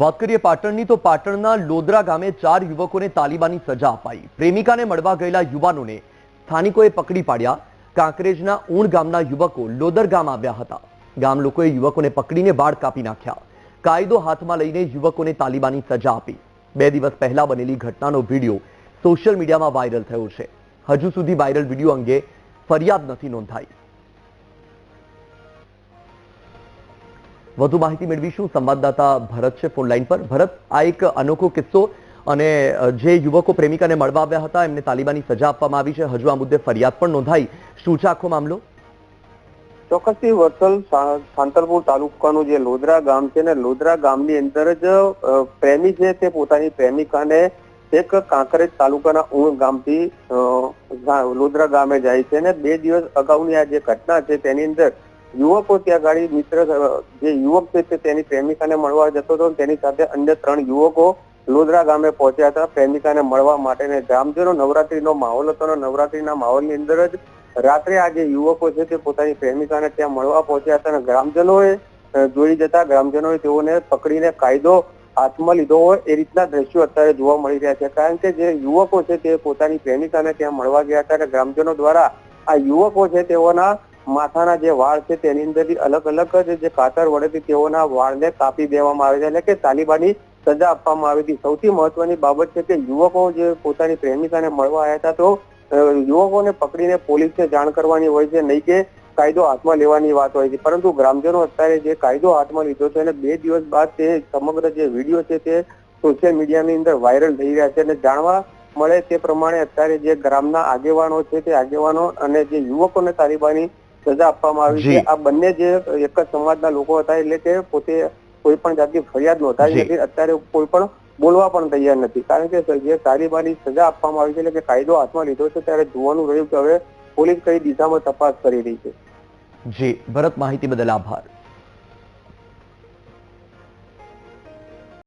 વાત કરીએ પાટણની, તો પાટણના લોદરા ગામે ચાર યુવકોને તાલિબાની સજા અપાઈ. પ્રેમિકાને મળવા ગયેલા યુવાનોને સ્થાનિકોએ પકડી પાડ્યા. કાંકરેજના ઊણ ગામના યુવકો લોદર ગામ આવ્યા હતા. ગામ લોકોએ યુવકોને પકડીને વાળ કાપી નાખ્યા. કાયદો હાથમાં લઈને યુવકોને તાલિબાની સજા આપી. બે દિવસ પહેલા બનેલી ઘટનાનો વીડિયો સોશિયલ મીડિયામાં વાયરલ થયો છે. હજુ સુધી વાયરલ વીડિયો અંગે ફરિયાદ નથી નોંધાઈ. વધુ માહિતી મેળવીશું. સંવાદદાતા ભરત છે ફોનલાઈન પર. ભરત, આ એક અનોખો કિસ્સો અને જે યુવકો પ્રેમિકાને મળવા આવ્યા હતા, એમને તાલિબાની સજા આપવામાં આવી છે. હજુ આ મુદ્દે ફરિયાદ પણ નોંધાઈ. શું છે આખો મામલો? ચોક્કસથી વત્સલ સાંતલપુર તાલુકાનું જે લોદરા ગામ છે ને લોદરા ગામની અંદર જ પ્રેમી છે તે પોતાની પ્રેમિકાને એક કાંકરેજ તાલુકાના ઊણ ગામથી લોદરા ગામે જાય છે ને, બે દિવસ અગાઉની આ જે ઘટના છે તેની અંદર યુવકો ત્યાં ગાડી મિત્ર જે યુવક છે તેની પ્રેમિકાને મળવા જતો હતો તેની સાથે અન્ય ત્રણ યુવકો લોદરા ગામે પહોંચ્યા હતા. પ્રેમિકાને મળવા માટે ને ગ્રામજનો નવરાત્રીનો માહોલ હતો નવરાત્રીના માહોલની અંદર જ રાત્રે આ જે યુવકો છે તે પોતાની પ્રેમિકાને ત્યાં મળવા પહોંચ્યા હતા અને ગ્રામજનોએ જોઈ જતા ગ્રામજનોએ તેઓને પકડીને કાયદો હાથમાં લીધો હોય એ રીતના દ્રશ્યો અત્યારે જોવા મળી રહ્યા છે. કારણ કે જે યુવકો છે તે પોતાની પ્રેમિકાને ત્યાં મળવા ગયા હતા અને ગ્રામજનો દ્વારા આ યુવકો છે તેઓના માથાના જે વાળ છે તેની અંદરથી અલગ અલગ જ કાતર વડેથી તેઓના વાળને કાપી દેવામાં આવે છે એટલે કે તાલિબાની સજા આપવામાં આવી હતી. સૌથી મહત્વની બાબત છે કે યુવકો જે પોતાની પ્રેમિકાને મળવા આવ્યા હતા તો યુવકોને પકડીને પોલીસને જાણ કરવાની હોય છે, નહીં કે કાયદો હાથમાં લેવાની વાત હોય છે. પરંતુ ગ્રામજનો અત્યારે જે કાયદો હાથમાં લીધો છે અને બે દિવસ બાદ તે સમગ્ર જે વીડિયો છે તે સોશિયલ મીડિયાની અંદર વાયરલ થઈ રહ્યા છે અને જાણવા મળે તે પ્રમાણે અત્યારે જે ગ્રામના આગેવાનો છે તે આગેવાનો અને જે યુવકોને તાલિબાની સજા આપવામાં આવી છે. આ બંને જે એક જ સમાજના લોકો હતા એટલે કે પોતે કોઈ પણ જાતની ફરિયાદ નોંધાવી. નથી. અત્યારે કોઈ પણ બોલવા પણ તૈયાર નથી. કારણ કે જે તાલિબાની સજા આપવામાં આવી છે એટલે કે કાયદો હાથમાં લીધો છે ત્યારે જોવાનું રહ્યું કે હવે પોલીસ કઈ દિશામાં તપાસ કરી રહી છે. જી. ભરત માહિતી બદલ આભાર.